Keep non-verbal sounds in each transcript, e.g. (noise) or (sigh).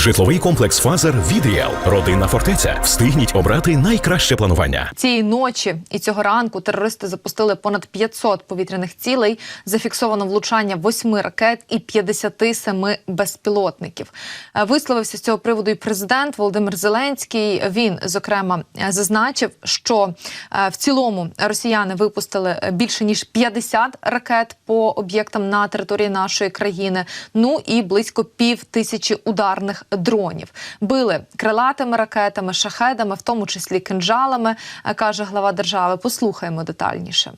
Житловий комплекс Фазер від. Родинна фортеця. Встигніть обрати найкраще планування. Цієї ночі і цього ранку терористи запустили понад 500 повітряних цілей. Зафіксовано влучання восьми ракет і 57 безпілотників. Е, Висловився з цього приводу і президент Володимир Зеленський. Він зокрема е, зазначив, що е, в цілому росіяни випустили більше ніж 50 ракет по об'єктам на території нашої країни. Ну і близько пів тисячі ударних дронів. Били крилатими ракетами, шахедами, в тому числі кинджалами, е, каже глава держави. Послухаємо детальніше.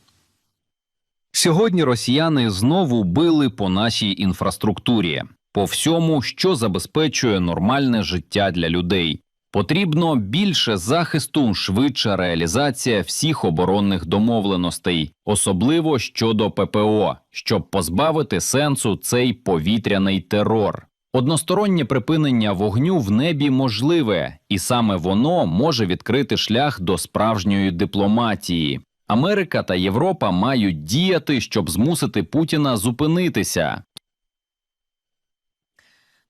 Сьогодні росіяни знову били по нашій інфраструктурі, по всьому, що забезпечує нормальне життя для людей. Потрібно більше захисту, швидша реалізація всіх оборонних домовленостей, особливо щодо ППО, щоб позбавити сенсу цей повітряний терор. Одностороннє припинення вогню в небі можливе, і саме воно може відкрити шлях до справжньої дипломатії. Америка та Європа мають діяти, щоб змусити Путіна зупинитися.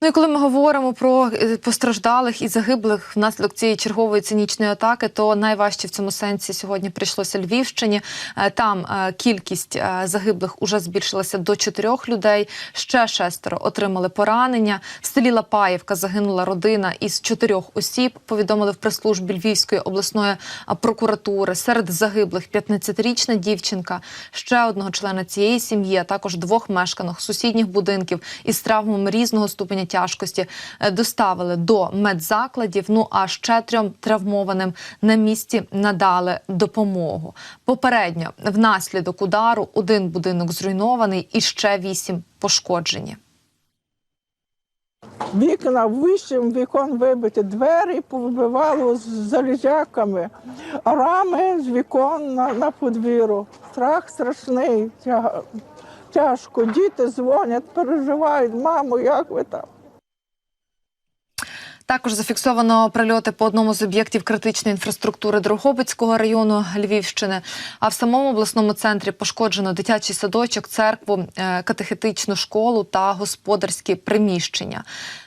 Ну і коли ми говоримо про е, постраждалих і загиблих внаслідок цієї чергової цинічної атаки, то найважче в цьому сенсі сьогодні прийшлося Львівщині. Е, Там е, кількість загиблих уже збільшилася до чотирьох людей. Ще шестеро отримали поранення. В селі Лапаївка загинула родина із чотирьох осіб. Повідомили в прес-службі Львівської обласної прокуратури. Серед загиблих 15-річна дівчинка, ще одного члена цієї сім'ї, а також двох мешканок сусідніх будинків із травмами різного ступеня тяжкості е, доставили до медзакладів. Ну а ще трьом травмованим на місці надали допомогу. Попередньо внаслідок удару один будинок зруйнований і ще вісім пошкоджені. Вікна вищим вікон вибиті, двері повибивало з залізяками, рами з вікон на, на подвір'ю. Страх страшний, тяжко. Діти дзвонять, переживають, мамо, як ви там? Також зафіксовано прильоти по одному з об'єктів критичної інфраструктури Дрогобицького району Львівщини. А в самому обласному центрі пошкоджено дитячий садочок, церкву, е, катехетичну школу та господарські приміщення.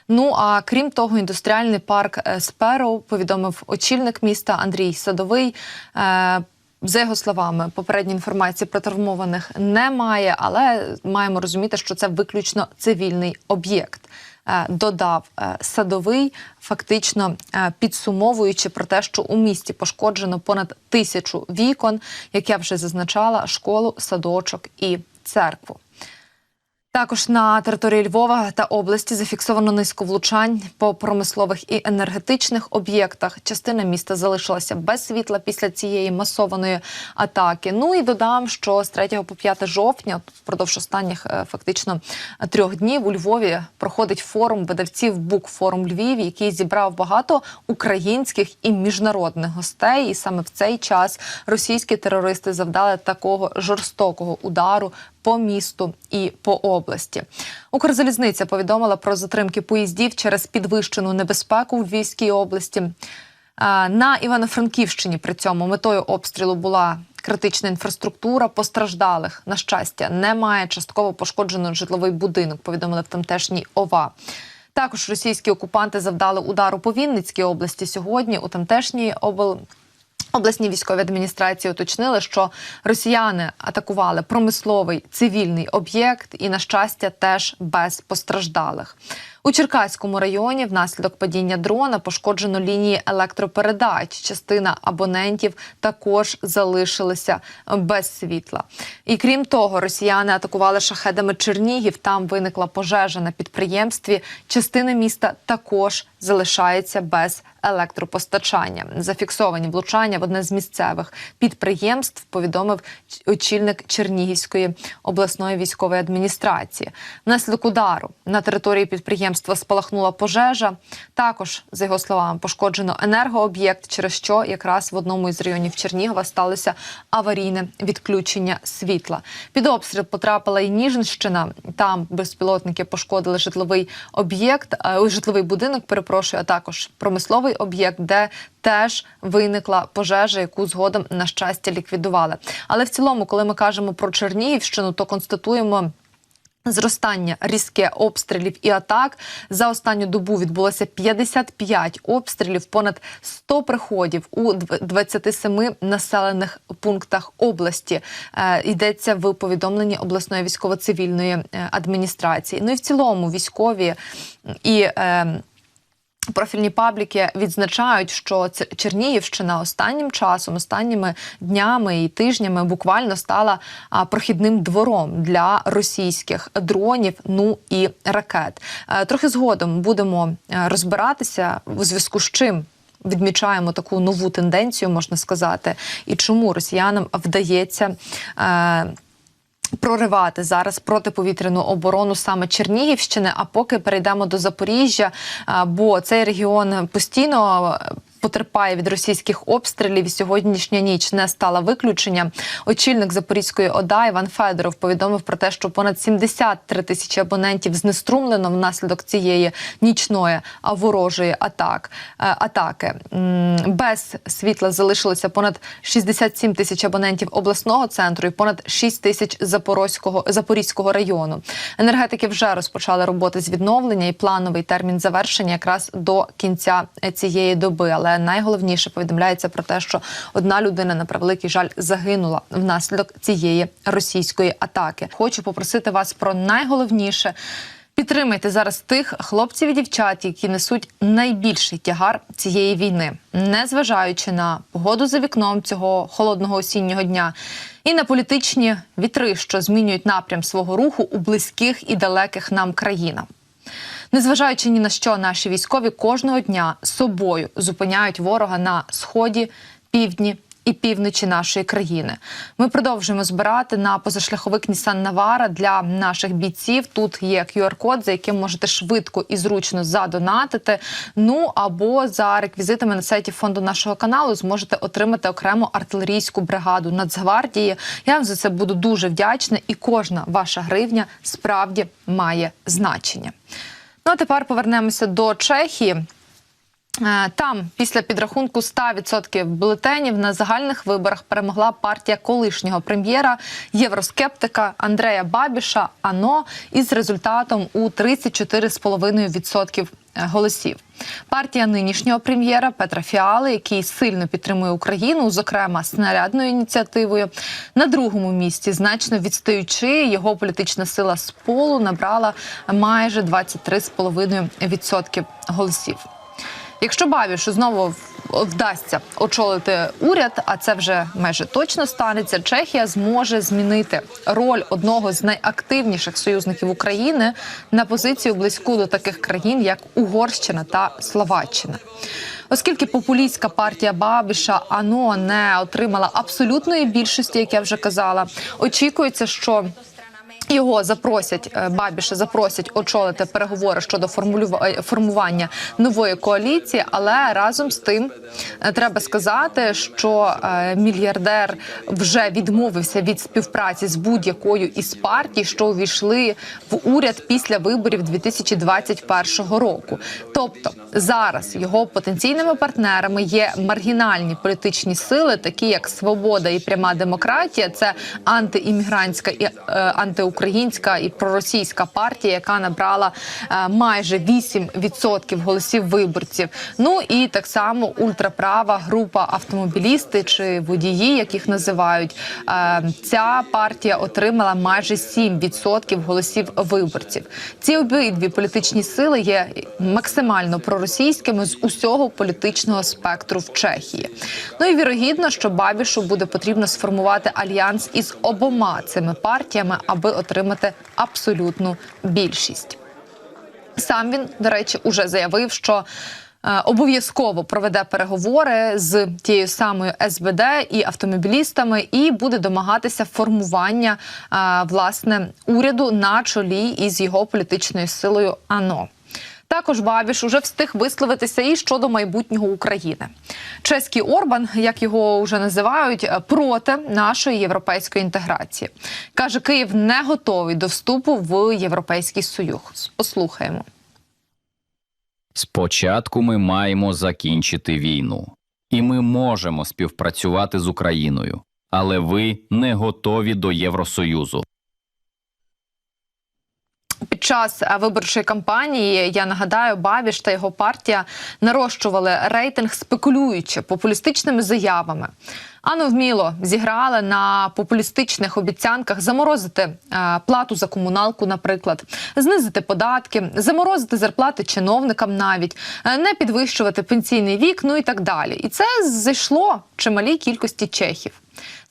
Ну а крім того, індустріальний парк е, Спероу повідомив очільник міста Андрій Садовий. Е, за його словами, попередньої інформації про травмованих немає, але маємо розуміти, що це виключно цивільний об'єкт. Е, Додав е, садовий, фактично е, підсумовуючи про те, що у місті пошкоджено понад тисячу вікон, як я вже зазначала, школу, садочок і церкву. Також на території Львова та області зафіксовано низку влучань по промислових і енергетичних об'єктах. Частина міста залишилася без світла після цієї масованої атаки. Ну і додам, що з 3 по 5 жовтня, впродовж останніх е, фактично трьох днів, у Львові проходить форум видавців Букфорум Львів, який зібрав багато українських і міжнародних гостей. І саме в цей час російські терористи завдали такого жорстокого удару по місту і по області. Укрзалізниця повідомила про затримки поїздів через підвищену небезпеку в Львівській області. На Івано-Франківщині при цьому метою обстрілу була критична інфраструктура. Постраждалих на щастя немає. Частково пошкоджено житловий будинок. Повідомили в тамтешній ОВА. Також російські окупанти завдали удару по Вінницькій області сьогодні. У тамтешній обл. Обласні військові адміністрації уточнили, що росіяни атакували промисловий цивільний об'єкт і, на щастя, теж без постраждалих. У Черкаському районі внаслідок падіння дрона пошкоджено лінії електропередач. Частина абонентів також залишилися без світла. І крім того, росіяни атакували шахедами Чернігів. Там виникла пожежа на підприємстві. Частина міста також залишається без електропостачання. Зафіксовані влучання в одне з місцевих підприємств. Повідомив очільник Чернігівської обласної військової адміністрації. Внаслідок удару на території підприємства спалахнула пожежа. Також, за його словами, пошкоджено енергооб'єкт, через що якраз в одному із районів Чернігова сталося аварійне відключення світла. Під обстріл потрапила і Ніжинщина. Там безпілотники пошкодили житловий об'єкт, е, житловий будинок. Перепрошую, а також промисловий об'єкт, де теж виникла пожежа, яку згодом на щастя ліквідували. Але в цілому, коли ми кажемо про Чернігівщину, то констатуємо. Зростання різке обстрілів і атак за останню добу відбулося 55 обстрілів, понад 100 приходів у 27 населених пунктах області. Е, йдеться в повідомленні обласної військово-цивільної е, адміністрації. Ну і в цілому військові і. Е, Профільні пабліки відзначають, що Чернігівщина останнім часом, останніми днями і тижнями буквально стала прохідним двором для російських дронів, ну і ракет. Е, Трохи згодом будемо е, розбиратися у зв'язку з чим. Відмічаємо таку нову тенденцію, можна сказати, і чому росіянам вдається е, проривати зараз протиповітряну оборону саме Чернігівщини. А поки перейдемо до Запоріжжя, бо цей регіон постійно. Потерпає від російських обстрілів. Сьогоднішня ніч не стала виключенням. Очільник Запорізької ОДА Іван Федоров повідомив про те, що понад 73 тисячі абонентів знеструмлено внаслідок цієї нічної а ворожої атак е, атаки. Без світла залишилося понад 67 тисяч абонентів обласного центру і понад 6 тисяч запорозького запорізького району. Енергетики вже розпочали роботи з відновлення і плановий термін завершення якраз до кінця е, цієї доби. Але найголовніше повідомляється про те, що одна людина на превеликий жаль загинула внаслідок цієї російської атаки. Хочу попросити вас про найголовніше. Підтримайте зараз тих хлопців і дівчат, які несуть найбільший тягар цієї війни, незважаючи на погоду за вікном цього холодного осіннього дня і на політичні вітри, що змінюють напрям свого руху у близьких і далеких нам країнах. Незважаючи ні на що, наші військові кожного дня собою зупиняють ворога на сході, півдні і півночі нашої країни. Ми продовжуємо збирати на позашляховик Нісан Навара для наших бійців. Тут є QR-код, за яким можете швидко і зручно задонатити. Ну або за реквізитами на сайті фонду нашого каналу зможете отримати окрему артилерійську бригаду Нацгвардії. Я вам за це буду дуже вдячна, і кожна ваша гривня справді має значення. Ну а тепер повернемося до Чехії. Е, Там, після підрахунку 100% бюлетенів на загальних виборах перемогла партія колишнього прем'єра євроскептика Андрея Бабіша АНО із результатом у 34,5% голосів. Партія нинішнього прем'єра Петра Фіали, який сильно підтримує Україну, зокрема снарядною ініціативою, на другому місці, значно відстаючи, його політична сила з полу набрала майже 23,5% голосів. Якщо Бабішу знову вдасться очолити уряд, а це вже майже точно станеться, Чехія зможе змінити роль одного з найактивніших союзників України на позицію близьку до таких країн, як Угорщина та Словаччина. Оскільки популістська партія Бабіша АНО не отримала абсолютної більшості, як я вже казала, очікується, що його запросять е, Бабіша запросять очолити переговори щодо е, формування нової коаліції. Але разом з тим е, треба сказати, що мільярдер вже відмовився від співпраці з будь-якою із партій, що увійшли в уряд після виборів 2021 року. Тобто зараз його потенційними партнерами є маргінальні політичні сили, такі як Свобода і пряма демократія. Це антиіммігрантська і е, антиукраїнська і проросійська партія, яка набрала е, майже 8% голосів виборців. Ну і так само ультраправа група автомобілісти чи водії, як їх називають. Е, ця партія отримала майже 7% голосів виборців. Ці обидві політичні сили є максимально проросійськими з усього політичного спектру в Чехії. Ну і вірогідно, що Бабішу буде потрібно сформувати альянс із обома цими партіями, аби отримати абсолютну більшість. Сам він, до речі, уже заявив, що е, обов'язково проведе переговори з тією самою СБД і автомобілістами, і буде домагатися формування е, власне уряду на чолі із його політичною силою АНО. Також Бабіш уже встиг висловитися і щодо майбутнього України. Чеський Орбан, як його вже називають, проти нашої європейської інтеграції. каже, Київ не готовий до вступу в Європейський Союз. Послухаємо. Спочатку ми маємо закінчити війну, і ми можемо співпрацювати з Україною, але ви не готові до Євросоюзу. Під час е, виборчої кампанії я нагадаю, Бабіш та його партія нарощували рейтинг, спекулюючи популістичними заявами. Ану вміло зіграли на популістичних обіцянках заморозити е, плату за комуналку, наприклад, знизити податки, заморозити зарплати чиновникам, навіть е, не підвищувати пенсійний вік, ну і так далі. І це зайшло чималій кількості чехів.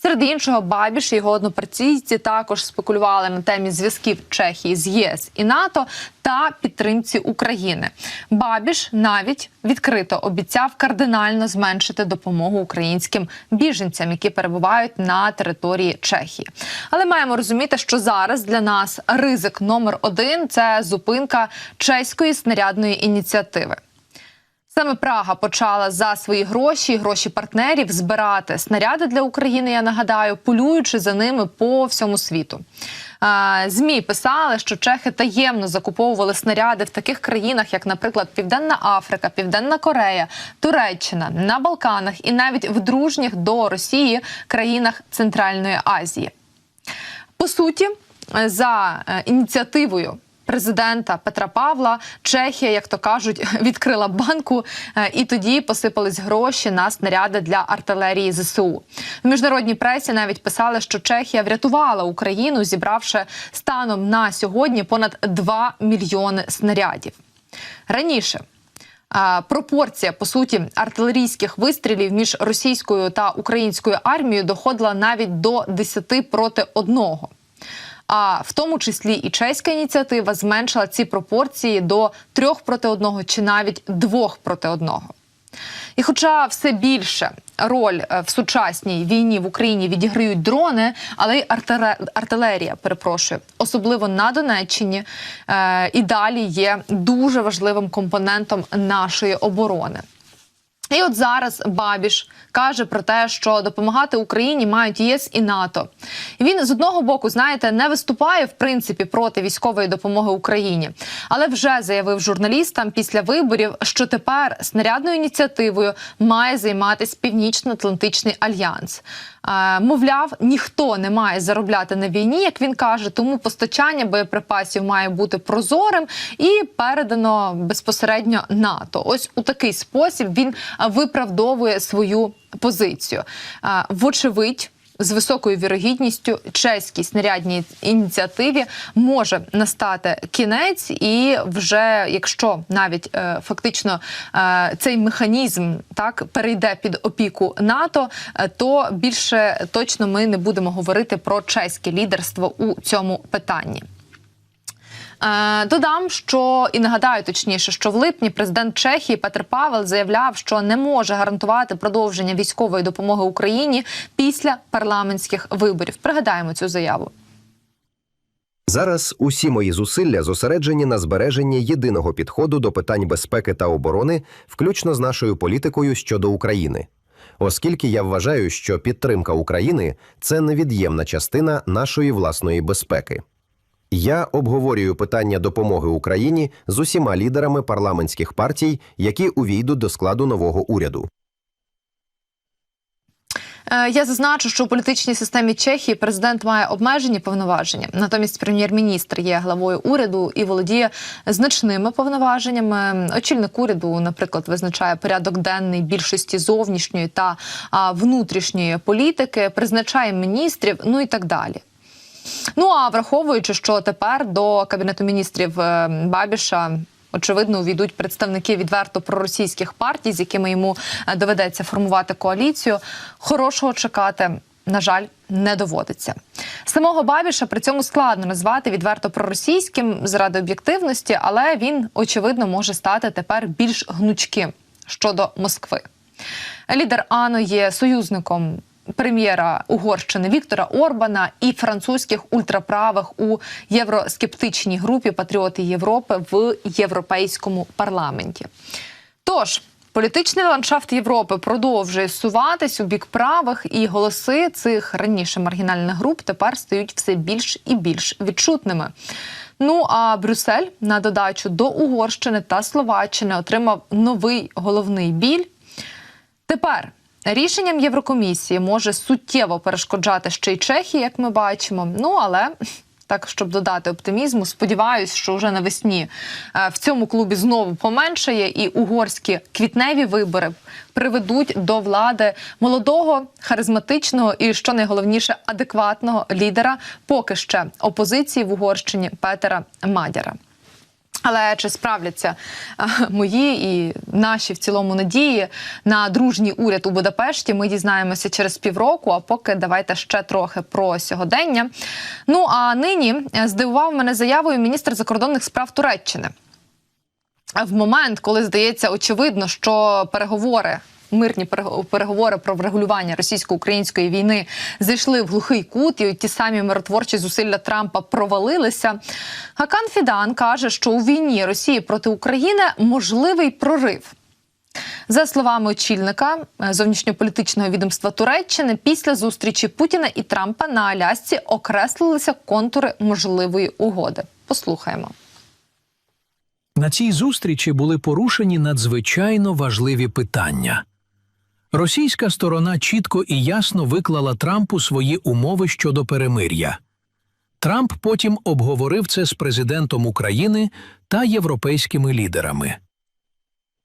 Серед іншого, Бабіш і його однопартійці також спекулювали на темі зв'язків Чехії з ЄС і НАТО та підтримці України. Бабіш навіть відкрито обіцяв кардинально зменшити допомогу українським біженцям, які перебувають на території Чехії. Але маємо розуміти, що зараз для нас ризик номер один це зупинка чеської снарядної ініціативи. Саме Прага почала за свої гроші, гроші партнерів збирати снаряди для України. Я нагадаю, полюючи за ними по всьому світу. Змі писали, що чехи таємно закуповували снаряди в таких країнах, як, наприклад, Південна Африка, Південна Корея, Туреччина, на Балканах і навіть в дружніх до Росії країнах Центральної Азії. По суті, за е, ініціативою. Президента Петра Павла Чехія, як то кажуть, (laughs) відкрила банку, е, і тоді посипались гроші на снаряди для артилерії ЗСУ. В міжнародній пресі навіть писали, що Чехія врятувала Україну, зібравши станом на сьогодні понад 2 мільйони снарядів. Раніше пропорція по суті артилерійських вистрілів між російською та українською армією доходила навіть до 10 проти одного. А в тому числі і чеська ініціатива зменшила ці пропорції до трьох проти одного чи навіть двох проти одного. І хоча все більше роль е, в сучасній війні в Україні відіграють дрони, але й артилерія, перепрошую, особливо на Донеччині, е, і далі є дуже важливим компонентом нашої оборони. І от зараз Бабіш каже про те, що допомагати Україні мають ЄС і НАТО. Він з одного боку, знаєте, не виступає в принципі проти військової допомоги Україні, але вже заявив журналістам після виборів, що тепер снарядною ініціативою має займатися Північно-Атлантичний альянс. Е, Мовляв, ніхто не має заробляти на війні, як він каже, тому постачання боєприпасів має бути прозорим і передано безпосередньо НАТО. Ось у такий спосіб він е, виправдовує свою позицію. Е, Вочевидь. З високою вірогідністю чеській снарядній ініціативі може настати кінець, і вже якщо навіть е, фактично е, цей механізм так перейде під опіку НАТО, е, то більше точно ми не будемо говорити про чеське лідерство у цьому питанні. Е, Додам, що і нагадаю точніше, що в липні президент Чехії Петр Павел заявляв, що не може гарантувати продовження військової допомоги Україні після парламентських виборів. Пригадаємо цю заяву. Зараз усі мої зусилля зосереджені на збереженні єдиного підходу до питань безпеки та оборони, включно з нашою політикою щодо України. Оскільки я вважаю, що підтримка України це невід'ємна частина нашої власної безпеки. Я обговорюю питання допомоги Україні з усіма лідерами парламентських партій, які увійдуть до складу нового уряду. Е, Я зазначу, що у політичній системі Чехії президент має обмежені повноваження. Натомість прем'єр-міністр є главою уряду і володіє значними повноваженнями. Очільник уряду, наприклад, визначає порядок денний більшості зовнішньої та внутрішньої політики, призначає міністрів, ну і так далі. Ну а враховуючи, що тепер до кабінету міністрів е, Бабіша. Очевидно, увійдуть представники відверто проросійських партій, з якими йому е, доведеться формувати коаліцію. Хорошого чекати, на жаль, не доводиться. Самого Бабіша при цьому складно назвати відверто проросійським заради об'єктивності, але він очевидно може стати тепер більш гнучким щодо Москви. Лідер АНО є союзником прем'єра Угорщини Віктора Орбана і французьких ультраправих у євроскептичній групі Патріоти Європи в європейському парламенті. Тож політичний ландшафт Європи продовжує суватись у бік правих, і голоси цих раніше маргінальних груп тепер стають все більш і більш відчутними. Ну а Брюссель на додачу до Угорщини та Словаччини отримав новий головний біль. Тепер рішенням Єврокомісії може суттєво перешкоджати ще й Чехії, як ми бачимо. Ну але Так, щоб додати оптимізму, сподіваюсь, що вже навесні е, в цьому клубі знову поменшає, і угорські квітневі вибори приведуть до влади молодого, харизматичного і, що найголовніше, адекватного лідера, поки ще опозиції в Угорщині Петера Мадяра. Але чи справляться мої і наші в цілому надії на дружній уряд у Будапешті? Ми дізнаємося через півроку. А поки давайте ще трохи про сьогодення. Ну а нині е, здивував мене заявою міністр закордонних справ Туреччини. В момент, коли здається очевидно, що переговори. Мирні переговори про врегулювання російсько-української війни зайшли в глухий кут, і ті самі миротворчі зусилля Трампа провалилися. Гакан Фідан каже, що у війні Росії проти України можливий прорив. За словами очільника е, зовнішньополітичного відомства Туреччини, після зустрічі Путіна і Трампа на Алясці окреслилися контури можливої угоди. Послухаємо. На цій зустрічі були порушені надзвичайно важливі питання. Російська сторона чітко і ясно виклала Трампу свої умови щодо перемир'я. Трамп потім обговорив це з президентом України та європейськими лідерами.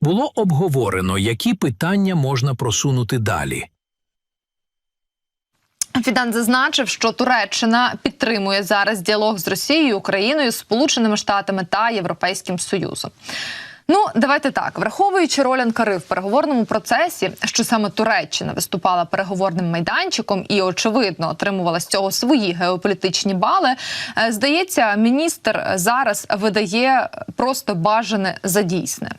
Було обговорено, які питання можна просунути далі. Фідан зазначив, що Туреччина підтримує зараз діалог з Росією, Україною, Сполученими Штатами та Європейським Союзом. Ну, давайте так, враховуючи роль Анкари в переговорному процесі, що саме Туреччина виступала переговорним майданчиком і, очевидно, отримувала з цього свої геополітичні бали. е, Здається, міністр зараз видає просто бажане за дійсне.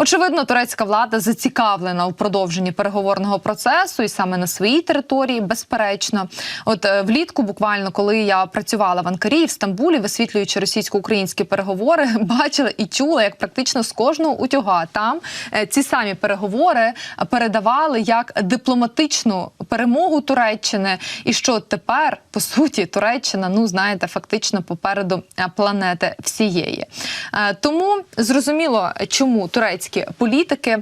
Очевидно, турецька влада зацікавлена у продовженні переговорного процесу і саме на своїй території, безперечно. От е, влітку, буквально, коли я працювала в Анкарі в Стамбулі, висвітлюючи російсько-українські переговори, (laughs) бачила і чула, як практично з кожного утюга там е, ці самі переговори передавали як дипломатичну перемогу Туреччини, і що тепер по суті Туреччина, ну знаєте, фактично попереду е, планети всієї. Тому зрозуміло, чому турецькі політики.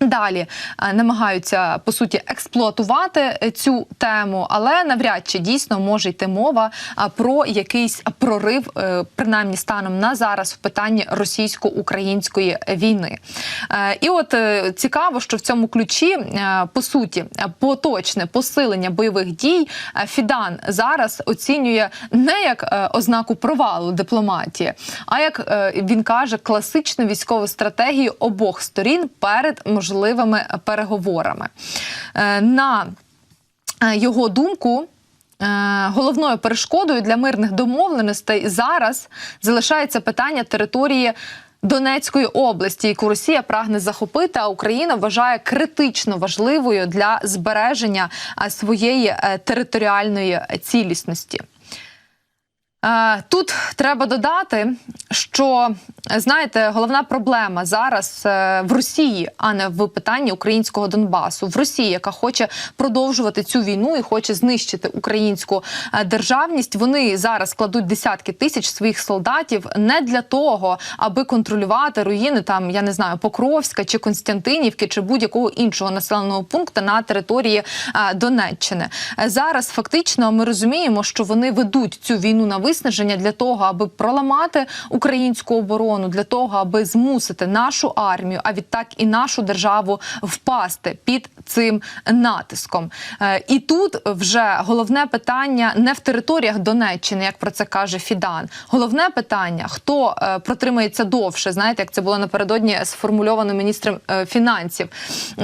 Далі е, намагаються по суті експлуатувати е, цю тему, але навряд чи дійсно може йти мова про якийсь прорив, е, принаймні станом на зараз в питанні російсько-української війни. І от цікаво, що в цьому ключі по суті поточне посилення бойових дій Фідан зараз оцінює не як ознаку провалу дипломатії, а як він каже, класичну військову стратегію обох сторін перед можливими переговорами. Е, На е, його думку. е, Головною перешкодою для мирних домовленостей зараз залишається питання території Донецької області, яку Росія прагне захопити, а Україна вважає критично важливою для збереження своєї територіальної цілісності. Е, Тут треба додати, що знаєте, головна проблема зараз е, в Росії, а не в питанні українського Донбасу. В Росії, яка хоче продовжувати цю війну і хоче знищити українську е, державність. Вони зараз кладуть десятки тисяч своїх солдатів не для того, аби контролювати руїни там, я не знаю, Покровська чи Константинівки чи будь-якого іншого населеного пункту на території Донеччини. Зараз фактично ми розуміємо, що вони ведуть цю війну на виснаження для того, аби проламати українську оборону, для того, аби змусити нашу армію, а відтак і нашу державу впасти під цим натиском. Е, І тут вже головне питання не в територіях Донеччини, як про це каже Фідан. Головне питання: хто е, протримається довше, знаєте, як це було напередодні сформульовано міністром е, фінансів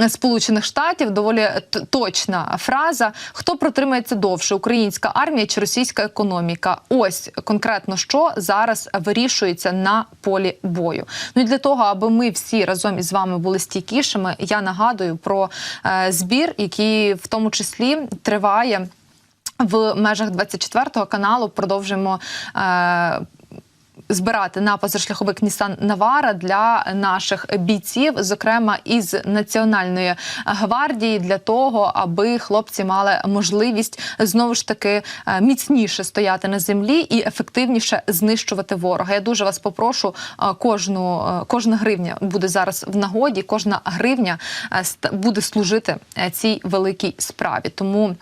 Сполучених Штатів. Доволі точна фраза: хто протримається довше, українська армія чи російська економіка? Ось конкретно що зараз вирішується на полі бою. Ну і для того, аби ми всі разом із вами були стійкішими, я нагадую про е, збір, який в тому числі триває. В межах 24-го каналу продовжимо е, збирати на позашляховик Нісан Навара для наших бійців, зокрема із національної гвардії, для того, аби хлопці мали можливість знову ж таки е, міцніше стояти на землі і ефективніше знищувати ворога. Я дуже вас попрошу е, кожну е, кожна гривня буде зараз в нагоді, кожна гривня буде служити цій великій справі. Тому.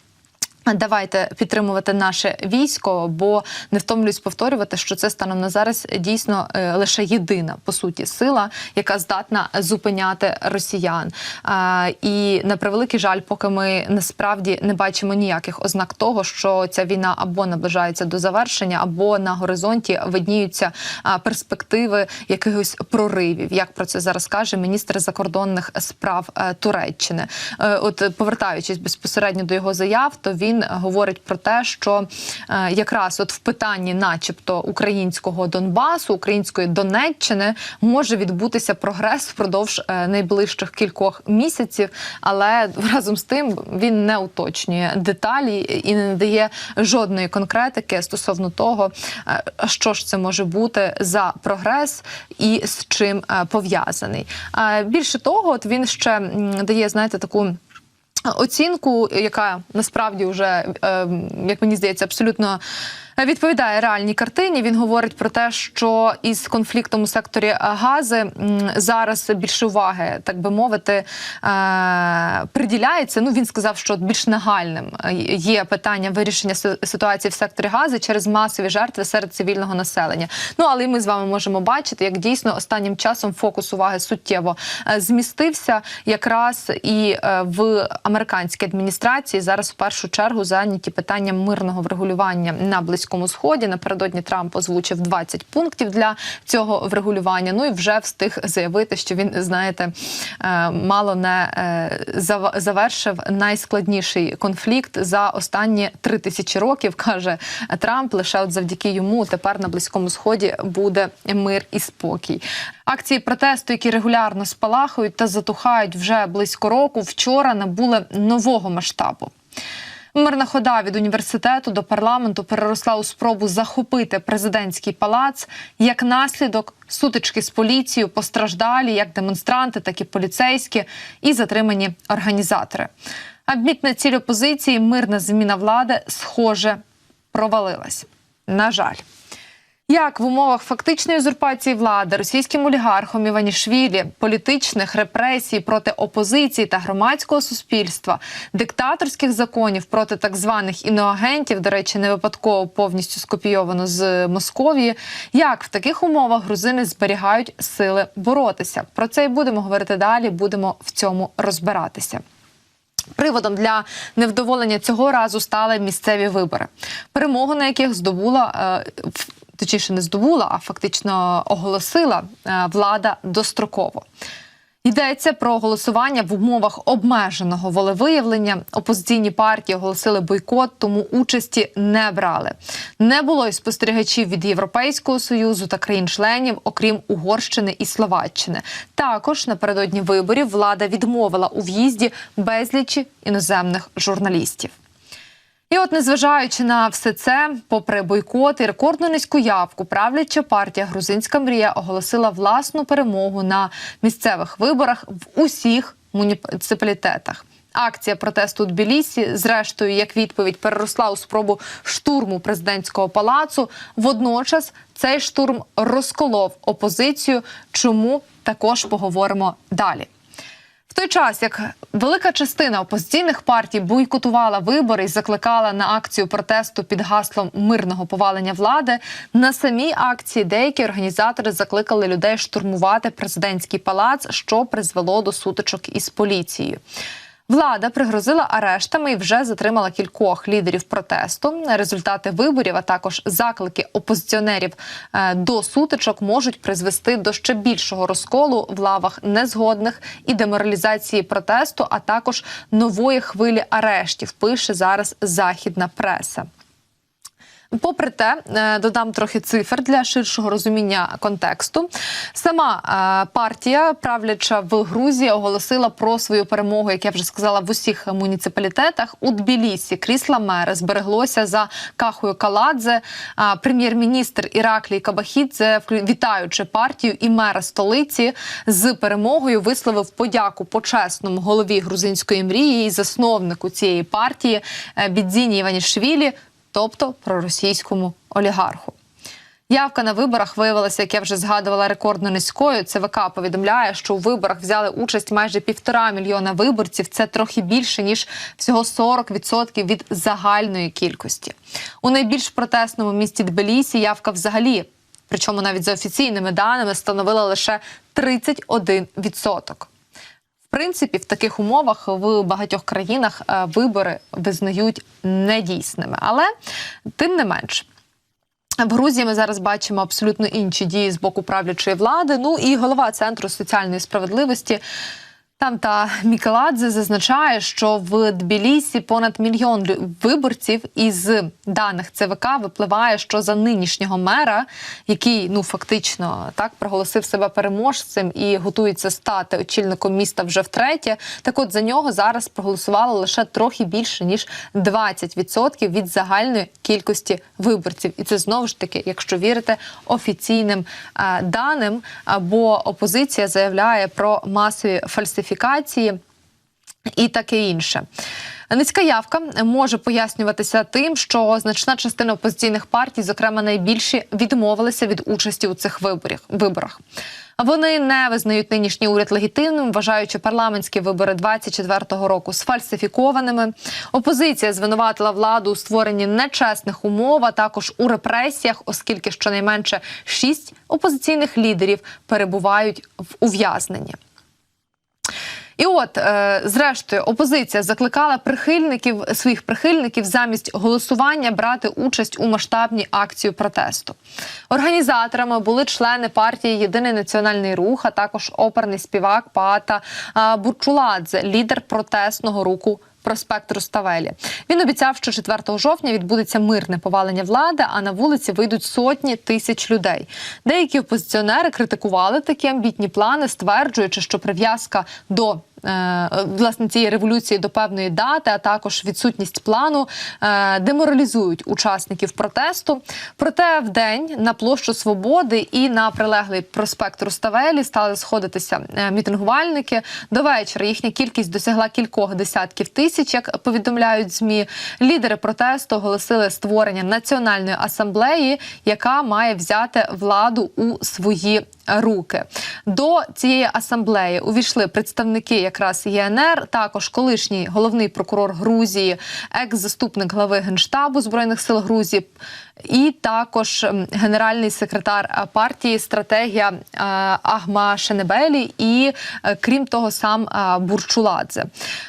Давайте підтримувати наше військо, бо не втомлююсь повторювати, що це станом на зараз дійсно е, лише єдина по суті сила, яка здатна зупиняти росіян. І на превеликий жаль, поки ми насправді не бачимо ніяких ознак того, що ця війна або наближається до завершення, або на горизонті видніються перспективи якихось проривів. Як про це зараз каже міністр закордонних справ е, Туреччини? Е, От повертаючись безпосередньо до його заяв, то він говорить про те, що е, якраз от в питанні, начебто, українського Донбасу, української Донеччини, може відбутися прогрес впродовж е, найближчих кількох місяців, але разом з тим він не уточнює деталі і не надає жодної конкретики стосовно того, е, що ж це може бути за прогрес і з чим пов'язаний. Більше того, от він ще дає, знаєте, таку. Оцінку, яка насправді вже, е, як мені здається, абсолютно відповідає реальній картині. Він говорить про те, що із конфліктом у секторі Гази зараз більше уваги, так би мовити, е, приділяється. Ну він сказав, що більш нагальним е, є питання вирішення ситуації в секторі Гази через масові жертви серед цивільного населення. Ну але ми з вами можемо бачити, як дійсно останнім часом фокус уваги суттєво е, змістився, якраз і е, в американській адміністрації зараз в першу чергу зайняті питанням мирного врегулювання на близькому сході. Напередодні Трамп озвучив 20 пунктів для цього врегулювання. Ну і вже встиг заявити, що він знаєте е, мало не е, завершив найскладніший конфлікт за останні три тисячі років, каже Трамп. Лише от завдяки йому тепер на близькому сході буде мир і спокій. Акції протесту, які регулярно спалахують та затухають вже близько року, вчора набули нового масштабу. Мирна хода від університету до парламенту переросла у спробу захопити президентський палац. Як наслідок сутички з поліцією постраждалі як демонстранти, так і поліцейські, і затримані організатори. Амбітна ціль опозиції, мирна зміна влади, схоже, провалилась. На жаль. Як в умовах фактичної узурпації влади російським олігархом Іванішвілі, політичних репресій проти опозиції та громадського суспільства, диктаторських законів проти так званих іноагентів, до речі, не випадково повністю скопійовано з Московії, як в таких умовах грузини зберігають сили боротися? Про це і будемо говорити далі. Будемо в цьому розбиратися. Приводом для невдоволення цього разу стали місцеві вибори, перемогу на яких здобула е, точніше не здобула, а фактично оголосила е, влада достроково. Йдеться про голосування в умовах обмеженого волевиявлення. Опозиційні партії оголосили бойкот, тому участі не брали. Не було й спостерігачів від Європейського союзу та країн-членів, окрім Угорщини і Словаччини. Також напередодні виборів влада відмовила у в'їзді безлічі іноземних журналістів. І от, незважаючи на все це, попри бойкот і рекордну низьку явку, правляча партія Грузинська мрія оголосила власну перемогу на місцевих виборах в усіх муніципалітетах. Акція протесту у Тбілісі, зрештою, як відповідь, переросла у спробу штурму президентського палацу. Водночас цей штурм розколов опозицію. Чому також поговоримо далі. В той час, як велика частина опозиційних партій бойкотувала вибори і закликала на акцію протесту під гаслом мирного повалення влади, на самій акції деякі організатори закликали людей штурмувати президентський палац, що призвело до сутичок із поліцією. Влада пригрозила арештами і вже затримала кількох лідерів протесту. Результати виборів, а також заклики опозиціонерів е, до сутичок можуть призвести до ще більшого розколу в лавах незгодних і деморалізації протесту, а також нової хвилі арештів. Пише зараз західна преса. Попри те, е, додам трохи цифр для ширшого розуміння контексту. Сама е, партія, правляча в Грузії, оголосила про свою перемогу, як я вже сказала, в усіх муніципалітетах. У Тбілісі крісла мера збереглося за Кахою Каладзе. А Прем'єр-міністр Іраклій Кабахідзе, вітаючи партію і мера столиці з перемогою, висловив подяку почесному голові грузинської мрії і засновнику цієї партії е, Бідзіні Іванішвілі, тобто проросійському олігарху. Явка на виборах виявилася, як я вже згадувала, рекордно низькою. ЦВК повідомляє, що у виборах взяли участь майже півтора мільйона виборців. Це трохи більше ніж всього 40% від загальної кількості. У найбільш протестному місті Тбілісі явка взагалі, причому навіть за офіційними даними, становила лише 31%. Принципі, в таких умовах в багатьох країнах е, вибори визнають недійсними, але тим не менш. В Грузії ми зараз бачимо абсолютно інші дії з боку правлячої влади. Ну і голова центру соціальної справедливості. Там та Мікеладзе зазначає, що в Тбілісі понад мільйон виборців із даних ЦВК випливає, що за нинішнього мера, який ну фактично так проголосив себе переможцем і готується стати очільником міста вже втретє. Так от за нього зараз проголосувало лише трохи більше ніж 20% від загальної кількості виборців, і це знову ж таки, якщо вірити офіційним е, даним, а, бо опозиція заявляє про масові фальсифікації і таке інше. Низька явка може пояснюватися тим, що значна частина опозиційних партій, зокрема найбільші, відмовилися від участі у цих виборах. Вони не визнають нинішній уряд легітимним, вважаючи парламентські вибори 24-го року сфальсифікованими. Опозиція звинуватила владу у створенні нечесних умов, а також у репресіях, оскільки щонайменше шість опозиційних лідерів перебувають в ув'язненні. І от, е, зрештою, опозиція закликала прихильників своїх прихильників замість голосування брати участь у масштабній акції протесту. Організаторами були члени партії Єдиний національний рух, а також оперний співак Паата Бурчуладзе, лідер протестного руху. Проспект Руставелі. Він обіцяв, що 4 жовтня відбудеться мирне повалення влади, а на вулиці вийдуть сотні тисяч людей. Деякі опозиціонери критикували такі амбітні плани, стверджуючи, що прив'язка до власне цієї революції до певної дати, а також відсутність плану е, деморалізують учасників протесту. Проте в день на площу Свободи і на прилеглий проспект Руставелі стали сходитися е, мітингувальники. До вечора їхня кількість досягла кількох десятків тисяч, як повідомляють змі. Лідери протесту оголосили створення національної асамблеї, яка має взяти владу у свої руки. До цієї асамблеї увійшли представники якраз ЄНР, також колишній головний прокурор Грузії, екс-заступник глави генштабу збройних сил Грузії. І також генеральний секретар партії стратегія Агма Шенебелі, і е, крім того, сам Бурчуладзе.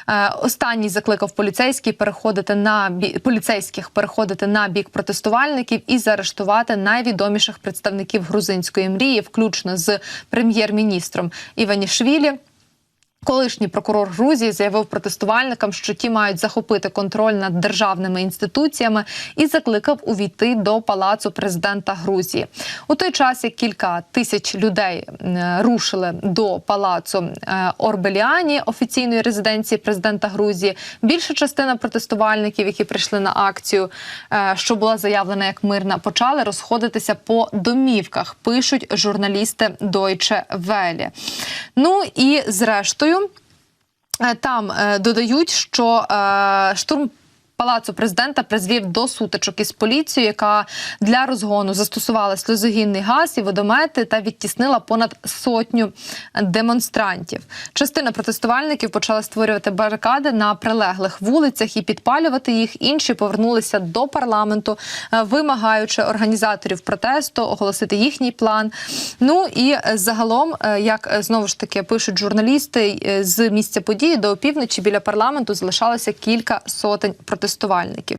Е, Останній закликав поліцейських переходити на бі... поліцейських переходити на бік протестувальників і заарештувати найвідоміших представників грузинської мрії, включно з прем'єр-міністром Іванішвілі. Колишній прокурор Грузії заявив протестувальникам, що ті мають захопити контроль над державними інституціями і закликав увійти до палацу президента Грузії. У той час як кілька тисяч людей е, рушили до палацу е, Орбеліані, офіційної резиденції президента Грузії. Більша частина протестувальників, які прийшли на акцію, е, що була заявлена як мирна, почали розходитися по домівках. Пишуть журналісти Deutsche Welle. Ну і зрештою. Е, Там е, додають, що е, штурм. Палацу президента призвів до сутичок із поліцією, яка для розгону застосувала сльозогінний газ і водомети та відтіснила понад сотню демонстрантів. Частина протестувальників почала створювати барикади на прилеглих вулицях і підпалювати їх. Інші повернулися до парламенту, е, вимагаючи організаторів протесту оголосити їхній план. Ну і загалом, е, як е, знову ж таки пишуть журналісти з місця події до опівночі біля парламенту залишалося кілька сотень протестувальників тестувальників.